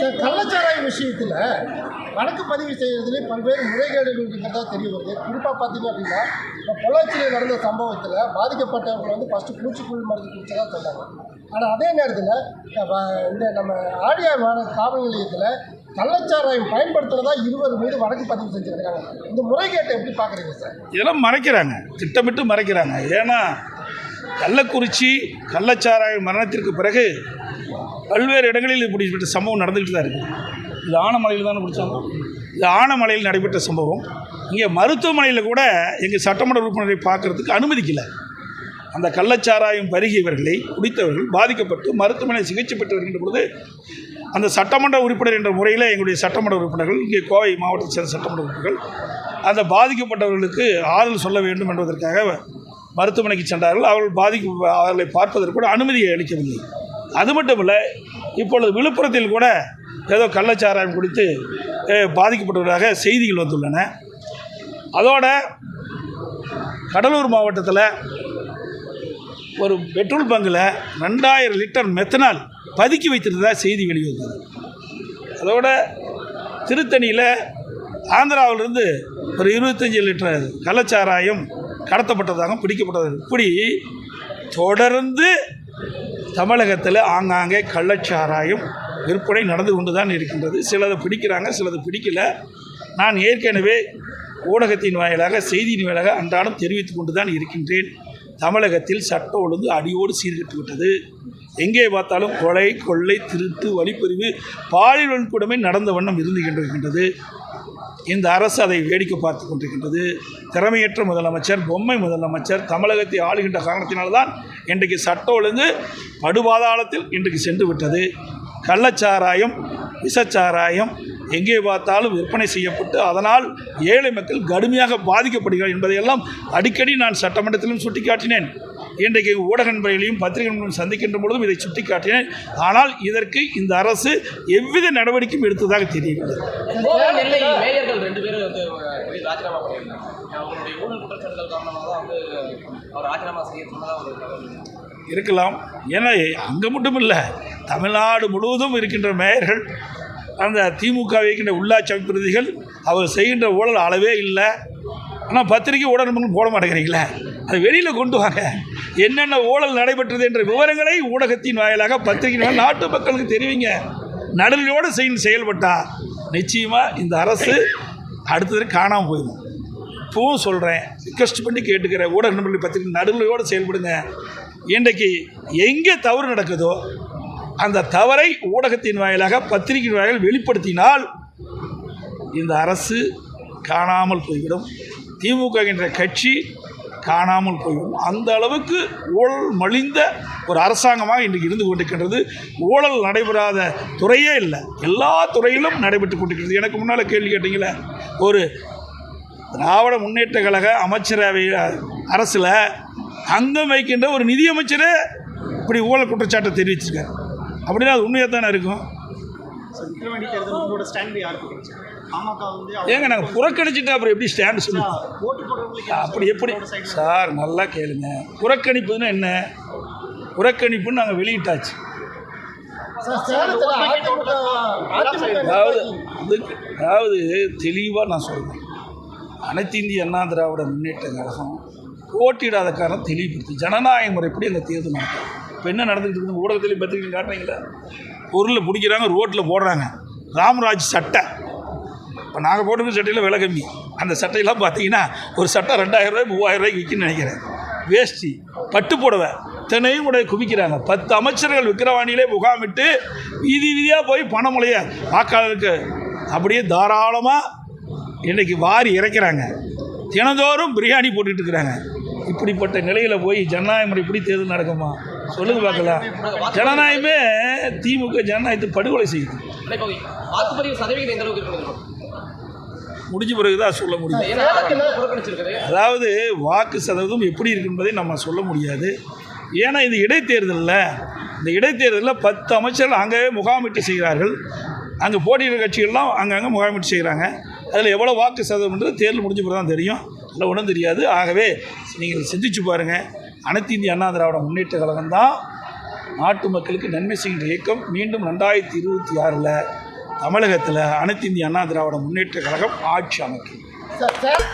Sir கள்ளச்சாராய விஷயத்தில் வழக்கு பதிவு செய்யறதுலேயே பல்வேறு முறைகேடுகள் இருக்கிறதா தெரிய வருது. குறிப்பாக பார்த்தீங்க அப்படின்னா இப்போ பொள்ளாச்சியில் நடந்த சம்பவத்தில் பாதிக்கப்பட்டவங்க வந்து ஃபஸ்ட்டு பூச்சிக்குள் மருந்து குடிச்சதாக சொன்னாங்க. ஆனால் அதே நேரத்தில் இந்த நம்ம ஆடியார் காவல் நிலையத்தில் கள்ளச்சாராயம் பயன்படுத்துறதா இருவர் மீது வழக்கு பதிவு செஞ்சுருக்காங்க. இந்த முறைகேட்டை எப்படி பார்க்குறீங்க சார் இதெல்லாம் மறைக்கிறாங்க. திட்டமிட்டு மறைக்கிறாங்க. ஏன்னா கள்ளக்குறிச்சி கள்ளச்சாராய மரணத்திற்கு பிறகு பல்வேறு இடங்களில் இப்படிப்பட்ட சம்பவம் நடந்துக்கிட்டு தான் இருக்குது. இது ஆனமலையில் தானே பிடிச்சாங்க? இது ஆனமலையில் நடைபெற்ற சம்பவம். இங்கே மருத்துவமனையில் கூட எங்கள் சட்டமன்ற உறுப்பினரை பார்க்கறதுக்கு அனுமதிக்கலை. அந்த கள்ளச்சாராயம் பருகியவர்களை குடித்தவர்கள் பாதிக்கப்பட்டு மருத்துவமனை சிகிச்சை பெற்று வருகின்ற பொழுது அந்த சட்டமன்ற உறுப்பினர் என்ற முறையில் எங்களுடைய சட்டமன்ற உறுப்பினர்கள் இங்கே கோவை மாவட்டத்தை சேர்ந்த சட்டமன்ற உறுப்பினர்கள் அந்த பாதிக்கப்பட்டவர்களுக்கு ஆறுதல் சொல்ல வேண்டும் என்பதற்காக மருத்துவமனைக்கு சென்றார்கள். அவர்கள் பாதிக்க அவர்களை பார்ப்பதற்கு கூட அனுமதியை அளிக்கவில்லை. அது மட்டும் இல்லை இப்பொழுது விழுப்புரத்தில் கூட ஏதோ கள்ளச்சாராயம் குடித்து பாதிக்கப்பட்டதாக செய்திகள் வந்துள்ளன. அதோட கடலூர் மாவட்டத்தில் ஒரு பெட்ரோல் பங்கில் ரெண்டாயிரம் லிட்டர் மெத்தனால் பதுக்கி வைத்திருந்ததாக செய்தி வெளிவந்தது. அதோட திருத்தணியில் ஆந்திராவிலிருந்து ஒரு இருபத்தஞ்சி லிட்டர் கள்ளச்சாராயம் கடத்தப்பட்டதாக பிடிக்கப்பட்டது இப்படி தொடர்ந்து தமிழகத்தில் ஆங்காங்கே கள்ளச்சாராயம் விற்பனை நடந்து கொண்டு தான் இருக்கின்றது. சிலதை பிடிக்கிறாங்க சிலது பிடிக்கல. நான் ஏற்கனவே ஊடகத்தின் வாயிலாக செய்தியின் வாயிலாக அன்றாடம் தெரிவித்து கொண்டு தான் இருக்கின்றேன். தமிழகத்தில் சட்ட ஒழுங்கு அடியோடு சீர்கெட்டு விட்டது. எங்கே பார்த்தாலும் கொலை கொள்ளை திருட்டு வழிப்பறிவு பாலியல் வன்கொடுமை நடந்த வண்ணம் இருந்து கொண்டிருக்கின்றது. இந்த அரசு அதை வேடிக்கை பார்த்து கொண்டிருக்கின்றது. திறமையற்ற முதலமைச்சர் பொம்மை முதலமைச்சர் தமிழகத்தை ஆளுகின்ற காரணத்தினால்தான் இன்றைக்கு சட்ட ஒழுங்கு படுபாதாளத்தில் இன்றைக்கு சென்று விட்டது. கள்ளச்சாராயம் விஷச்சாராயம் எங்கே பார்த்தாலும் விற்பனை செய்யப்பட்டு அதனால் ஏழை மக்கள் கடுமையாக பாதிக்கப்படுகிறார் என்பதையெல்லாம் அடிக்கடி நான் சட்டமன்றத்திலும் சுட்டிக்காட்டினேன். இன்றைக்கு ஊடக நண்பர்களையும் பத்திரிகை நண்பர்களையும் சந்திக்கின்ற பொழுதும் இதை சுட்டிக்காட்டினேன். ஆனால் இதற்கு இந்த அரசு எவ்வித நடவடிக்கையும் எடுத்ததாக தெரியவில்லை கோவை நெல்லை மேயர்கள் ரெண்டு பேரும் வந்து போய் ராஜினாமா பண்ணியிருந்தாங்க. அவங்களுடைய ஊழல் குற்றச்சாட்டுகள் காரணமாக தான் வந்து அவர் ராஜினாமா செய்ய சொன்னதாக ஒரு தகவல் இருக்கலாம். ஏன்னா அங்கே மட்டும் இல்லை தமிழ்நாடு முழுவதும் இருக்கின்ற மேயர்கள் அந்த திமுக இருக்கின்ற உள்ளாட்சி பிரதிகள் அவர் செய்கின்ற ஊழல் அளவே இல்லை. ஆனால் பத்திரிக்கை ஊடகம் போட மாட்டேங்கிறீங்களே? அது வெளியில் கொண்டு வாங்க. என்னென்ன ஊழல் நடைபெற்றது என்ற விவரங்களை ஊடகத்தின் வாயிலாக பத்திரிகை நாட்டு மக்களுக்கு தெரிவிங்க. நடுநிலையோடு செய்ய செயல்பட்டால் நிச்சயமாக இந்த அரசு அடுத்தது காணாமல் போயிடும். இப்போவும் சொல்கிறேன் ரிக்வஸ்ட் பண்ணி கேட்டுக்கிறேன் ஊடக நண்பர்கள் பத்திரிகை நடுநிலையோடு செயல்படுங்க. இன்றைக்கு எங்கே தவறு நடக்குதோ அந்த தவறை ஊடகத்தின் வாயிலாக பத்திரிகையின் வாயில் வெளிப்படுத்தினால் இந்த அரசு காணாமல் போய்விடும். திமுக என்ற கட்சி காணாமல் போய்விடும். அந்த அளவுக்கு ஊழல் மலிந்த ஒரு அரசாங்கமாக இன்றைக்கு இருந்து கொண்டிருக்கின்றது. ஊழல் நடைபெறாத துறையே இல்லை. எல்லா துறையிலும் நடைபெற்று கொண்டிருக்கிறது. எனக்கு முன்னால் கேள்வி கேட்டீங்களே ஒரு திராவிட முன்னேற்ற கழக அமைச்சரவை அரசில் அங்கம் வைக்கின்ற ஒரு நிதியமைச்சரே இப்படி ஊழல் குற்றச்சாட்டை தெரிவிச்சிருக்காரு. அப்படின்னா அது உண்மையாக தானே இருக்கும்? விக்கிரவாண்டி தேர்தல் உங்களோட ஸ்டாண்ட் யாருக்கு கிடைச்சு பாமக வந்து ஏங்க நாங்கள் புறக்கணிச்சுட்டு அப்புறம் எப்படி ஸ்டாண்டு ஓட்டு போடுறவங்களுக்கு அப்படி எப்படி? சார்? நல்லா கேளுங்க. புறக்கணிப்புன்னு என்ன? புறக்கணிப்புன்னு நாங்கள் வெளியிட்டாச்சு. அதுக்கு அதாவது தெளிவாக நான் சொல்கிறேன் அனைத்து இந்திய அண்ணா திராவிட முன்னேற்ற கழகம் போட்டியிடாத காரணம் தெளிவுபடுத்தி. ஜனநாயக முறைப்படி அந்த தேர்தல் நடக்கும்? இப்போ என்ன நடந்துகிட்டு இருக்குது? ஊடகத்திலையும் பத்திரிக்கையும் காட்டுறீங்களா? பொருளில் பிடிக்கிறாங்க ரோட்டில் போடுறாங்க. ராமராஜ் சட்டை. இப்போ நாங்கள் போட்டுருக்க சட்டையில் விலை கம்மி. அந்த சட்டையெல்லாம் பார்த்தீங்கன்னா ஒரு சட்டை ரெண்டாயிரம் ரூபாய் மூவாயிரம் ரூபாய்க்கு விற்குன்னு நினைக்கிறேன். வேஷ்டி பட்டு புடவை. இத்தனையும் கூட குவிக்கிறாங்க. பத்து அமைச்சர்கள் விக்கிரவாணியிலே முகாமிட்டு வீதி வீதியாக போய் பணமுலைய வாக்காளருக்கு அப்படியே தாராளமாக இன்றைக்கி வாரி இறைக்கிறாங்க. தினந்தோறும் பிரியாணி போட்டுட்டு இருக்கிறாங்க. இப்படிப்பட்ட நிலையில் போய் ஜனநாயக முறை இப்படி தேர்தல் நடக்குமா? சொல்லுங்க பார்க்கலாம் ஜனநாயகமே திமுக ஜனநாயகத்தை படுகொலை செய்யுது. முடிஞ்ச பிறகு தான் சொல்ல முடியும். அதாவது வாக்கு சதவீதம் எப்படி இருக்கு என்பதை நம்ம சொல்ல முடியாது. ஏன்னா இது இடைத்தேர்தலில். இந்த இடைத்தேர்தலில் பத்து அமைச்சர்கள் அங்கேயே முகாமிட்டு செய்கிறார்கள். அங்கே போட்டியிட கட்சிகள்லாம் அங்கங்கே முகாமிட்டு செய்கிறாங்க. அதில் எவ்வளோ வாக்கு சதவீதம்ன்றது தேர்தல் முடிஞ்ச பிறகு தான் தெரியும். அதில் ஒன்றும் தெரியாது. ஆகவே நீங்கள் சிந்திச்சு பாருங்கள் அனைத்து இந்திய அண்ணா திராவிட முன்னேற்ற கழகம் தான் நாட்டு மக்களுக்கு நன்மை செய்கின்ற இயக்கம். மீண்டும் ரெண்டாயிரத்தி இருபத்தி ஆறில் தமிழகத்தில் அனைத்து இந்திய அண்ணா திராவிட முன்னேற்ற கழகம் ஆட்சி அமைக்கும். Sir sir